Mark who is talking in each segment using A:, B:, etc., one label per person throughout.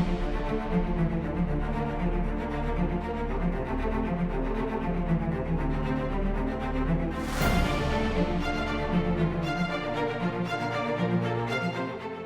A: Thank you.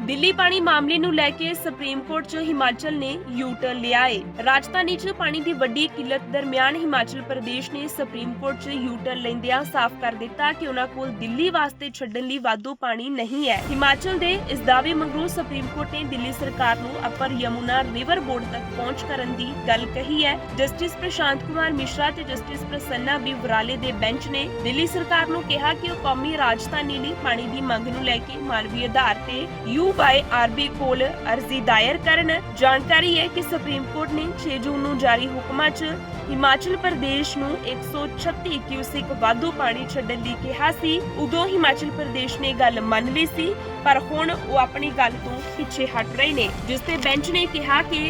A: Delhi ਪਾਣੀ ਮਾਮਲੇ ਨੂੰ ਲੈ ਕੇ ਸੁਪਰੀਮ ਕੋਰਟ 'ਚ ਹਿਮਾਚਲ ਨੇ ਯੂ ਟਰਨ ਲਿਆ ਹੈ ਰਾਜਧਾਨੀ 'ਚ ਪਾਣੀ ਦੀ ਵੱਡੀ ਕਿੱਲਤ ਦਰਮਿਆਨ ਹਿਮਾਚਲ ਪ੍ਰਦੇਸ਼ ਨੇ ਸੁਪਰੀਮ ਕੋਰਟ 'ਚ ਯੂ ਟਰਨ ਲੈਂਦਿਆਂ ਸਾਫ਼ ਕਰ ਦਿੱਤਾ ਕਿ ਉਹਨਾਂ ਕੋਲ ਦਿੱਲੀ ਵਾਸਤੇ ਛੱਡਣ ਲਈ ਵਾਧੂ ਪਾਣੀ ਨਹੀਂ ਹੈ। ਹਿਮਾਚਲ ਦੇ ਇਸ ਦਾਅਵੇ ਮਗਰੋਂ ਸੁਪਰੀਮ ਕੋਰਟ ਨੇ ਦਿੱਲੀ ਸਰਕਾਰ ਨੂੰ ਅਪਰ ਯਮੁਨਾ ਰਿਵਰ ਬੋਰਡ ਤੱਕ ਪਹੁੰਚ ਕਰਨ ਦੀ ਗੱਲ ਕਹੀ ਹੈ। ਜਸਟਿਸ ਪ੍ਰਸ਼ਾਂਤ ਕੁਮਾਰ ਮਿਸ਼ਰਾ ਤੇ ਜਸਟਿਸ ਪ੍ਰਸੰਨਾ ਬੀ ਵਰਾਲੇ ਦੇ ਬੈਂਚ ਨੇ ਦਿੱਲੀ ਸਰਕਾਰ ਨੂੰ ਕਿਹਾ ਕਿ ਉਹ ਕੌਮੀ ਰਾਜਧਾਨੀ ਲਈ ਪਾਣੀ ਦੀ ਮੰਗ ਨੂੰ ਲੈ ਕੇ ਮਾਨਵੀ ਆਧਾਰ ਤੇ ਯੂ ਬਾਈ ਆਰਬੀ ਕੋਲ ਅਰਜ਼ੀ ਦਾਇਰ ਕਰਨ। ਜਾਣਕਾਰੀ ਹੈ ਕਿ ਸੁਪਰੀਮ ਕੋਰਟ ਨੇ 6 ਜੂਨ ਨੂੰ ਜਾਰੀ ਹੁਕਮਾਂ 'ਚ ਹਿਮਾਚਲ ਪ੍ਰਦੇਸ਼ ਨੂੰ 136 ਕਿਊਸਿਕ ਵਾਧੂ ਪਾਣੀ ਛੱਡਣ ਲਈ ਕਿਹਾ ਸੀ। ਉਦੋਂ ਹਿਮਾਚਲ ਪ੍ਰਦੇਸ਼ ਨੇ ਗੱਲ ਮੰਨ ਲਈ ਸੀ, ਪਰ ਹੁਣ ਉਹ ਆਪਣੀ ਗੱਲ ਤੋਂ ਪਿੱਛੇ ਹਟ ਰਹੇ ਨੇ। ਜਿਸ ਤੇ ਬੈਂਚ ਨੇ ਕਿਹਾ ਕਿ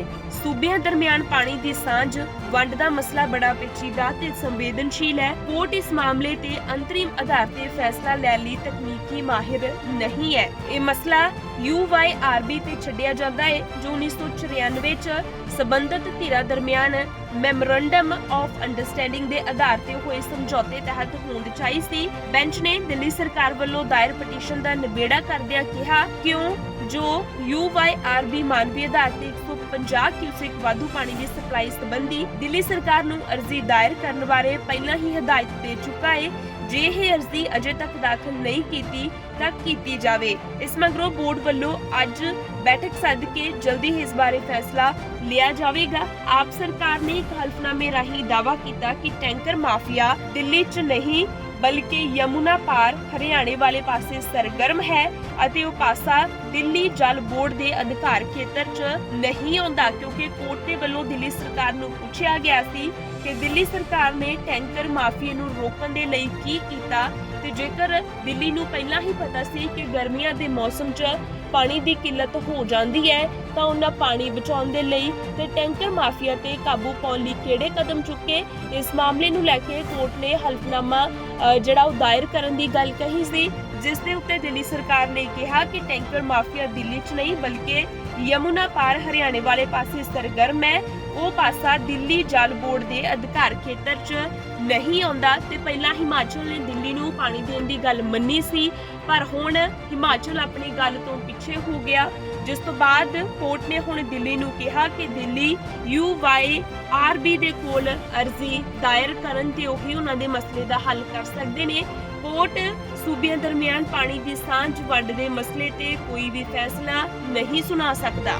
A: ਸੂਬਿਆਂ ਦਰਮਿਆਨ ਪਾਣੀ ਦੀ ਸਾਂਝ ਵੰਡ ਦਾ ਮਸਲਾ ਬੜਾ ਪੇਚੀਦਾ ਤੇ ਸੰਵੇਦਨਸ਼ੀਲ ਹੈ। ਕੋਰਟ ਇਸ ਮਾਮਲੇ ਤੇ ਅੰਤਰਿਮ ਆਧਾਰ ਤੇ ਫੈਸਲਾ ਲੈਣ ਲਈ ਤਕਨੀਕੀ ਮਾਹਿਰ ਨਹੀਂ ਹੈ। ਇਹ ਮਸਲਾ UYRB ਤੇ ਛੱਡਿਆ ਜਾਂਦਾ ਹੈ, ਜੋ 1994 ਚ ਸਬੰਧਤ ਧਿਰਾਂ ਦਰਮਿਆਨ ਮੈਮੋਰੰਡਮ ਆਫ ਅੰਡਰਸਟੈਂਡਿੰਗ ਦੇ ਆਧਾਰ ਤੇ ਹੋਏ ਸਮਝੌਤੇ ਤਹਿਤ ਹੋਂਦ ਚਾਹੀ ਸੀ। ਬੈਂਚ ਨੇ ਦਿੱਲੀ ਸਰਕਾਰ ਵੱਲੋਂ ਦਾਇਰ ਪਟੀਸ਼ਨ ਦਾ ਨਿਬੇੜਾ ਕਰਦਿਆਂ ਕਿਹਾ, ਕਿਉਂ ਜੋ UYRB ਮਾਨਵੀ ਆਧਾਰ ਤੇ 150 ਕਿਊਸਿਕ ਵਾਧੂ ਪਾਣੀ ਦੀ ਸਪਲਾਈ ਸੰਬੰਧੀ ਦਿੱਲੀ ਸਰਕਾਰ ਨੂੰ ਅਰਜ਼ੀ ਦਾਇਰ ਕਰਨ ਬਾਰੇ ਪਹਿਲਾਂ ਹੀ ਹਦਾਇਤ ਦੇ ਚੁੱਕਾ ਹੈ। ਜੇ ਇਹ ਅਰਜ਼ੀ ਅਜੇ ਤੱਕ ਦਾਖਲ ਨਹੀਂ ਕੀਤੀ, ਤਾਂ ਕੀਤੀ ਜਾਵੇ। ਇਸ ਮਗਰੋਂ ਬੋਰਡ ਵੱਲੋਂ ਅੱਜ ਬੈਠਕ ਸੱਦ ਕੇ ਜਲਦੀ ਹੀ ਇਸ ਬਾਰੇ ਫੈਸਲਾ ਲਿਆ ਜਾਵੇਗਾ। ਆਪ ਸਰਕਾਰ ਨੇ ਇੱਕ ਹਲਫਨਾਮੇ ਰਾਹੀਂ ਦਾਅਵਾ ਕੀਤਾ ਕਿ ਟੈਂਕਰ ਮਾਫੀਆ ਦਿੱਲੀ 'ਚ ਨਹੀਂ ਬਲਕਿ ਯਮੁਨਾ ਪਾਰ ਹਰਿਆਣੇ ਵਾਲੇ ਪਾਸੇ ਸਰਗਰਮ ਹੈ ਅਤੇ ਉਹ ਪਾਸਾ ਦਿੱਲੀ ਜਲ ਬੋਰਡ ਦੇ ਅਧਿਕਾਰ ਖੇਤਰ 'ਚ ਨਹੀਂ ਆਉਂਦਾ, ਕਿਉਂਕਿ ਕੋਰਟ ਦੇ ਵੱਲੋਂ ਦਿੱਲੀ ਸਰਕਾਰ ਨੂੰ ਪੁੱਛਿਆ ਗਿਆ ਸੀ ਕਿ ਦਿੱਲੀ ਸਰਕਾਰ ਨੇ ਟੈਂਕਰ ਮਾਫੀਏ ਨੂੰ ਰੋਕਣ ਦੇ ਲਈ ਕੀ ਕੀਤਾ ਤੇ ਜੇਕਰ ਦਿੱਲੀ ਨੂੰ ਪਹਿਲਾਂ ਹੀ ਪਤਾ ਸੀ ਕਿ ਗਰਮੀਆਂ ਦੇ ਮੌਸਮ 'ਚ ਪਾਣੀ ਦੀ ਕਿੱਲਤ ਹੋ ਜਾਂਦੀ ਹੈ ਤਾਂ ਉਹਨਾਂ ਪਾਣੀ ਬਚਾਉਣ ਦੇ ਲਈ ਤੇ ਟੈਂਕਰ ਮਾਫੀਆ ਤੇ ਕਾਬੂ ਪਾਉਣ ਲਈ ਕਿਹੜੇ ਕਦਮ ਚੁੱਕੇ ਇਸ ਮਾਮਲੇ ਨੂੰ ਲੈ ਕੇ ਕੋਰਟ ਨੇ ਹਲਫਨਾਮਾ ਅ, ਜਿਹੜਾ ਉਹ ਦਾਇਰ ਕਰਨ ਦੀ ਗੱਲ ਕਹੀ ਸੀ ਜਿਸ ਦੇ ਉੱਤੇ ਦਿੱਲੀ ਸਰਕਾਰ ਨੇ ਕਿਹਾ ਕਿ ਟੈਂਕਰ ਮਾਫੀਆ ਦਿੱਲੀ 'ਚ ਨਹੀਂ ਬਲਕਿ ਯਮੁਨਾ ਪਾਰ ਹਰਿਆਣੇ ਵਾਲੇ ਪਾਸੇ ਸਰਗਰਮ ਹੈ ਉਹ ਪਾਸਾ ਦਿੱਲੀ ਜਲ ਬੋਰਡ ਦੇ ਅਧਿਕਾਰ ਖੇਤਰ 'ਚ ਨਹੀਂ ਆਉਂਦਾ ਤੇ ਪਹਿਲਾਂ ਹਿਮਾਚਲ ਨੇ ਦਿੱਲੀ ਨੂੰ ਪਾਣੀ ਦੇਣ ਦੀ ਗੱਲ ਮੰਨੀ ਸੀ, ਪਰ ਹੁਣ ਹਿਮਾਚਲ ਆਪਣੀ ਗੱਲ ਤੋਂ ਪਿੱਛੇ ਹੋ ਗਿਆ। ਜਿਸ ਤੋਂ ਬਾਅਦ ਕੋਰਟ ਨੇ ਹੁਣ ਦਿੱਲੀ ਨੂੰ ਕਿਹਾ ਕਿ ਦਿੱਲੀ UYRB ਦੇ ਕੋਲ ਅਰਜ਼ੀ ਦਾਇਰ ਕਰਨ ਤੇ ਉਹੀ ਉਹਨਾਂ ਦੇ ਮਸਲੇ ਦਾ ਹੱਲ ਕਰ ਸਕਦੇ ਨੇ। ਕੋਰਟ ਸੂਬਿਆਂ ਦਰਮਿਆਨ ਪਾਣੀ ਦੀ ਸਾਂਝ ਵੰਡ ਦੇ ਮਸਲੇ ਤੇ ਕੋਈ ਵੀ ਫੈਸਲਾ ਨਹੀਂ ਸੁਣਾ ਸਕਦਾ।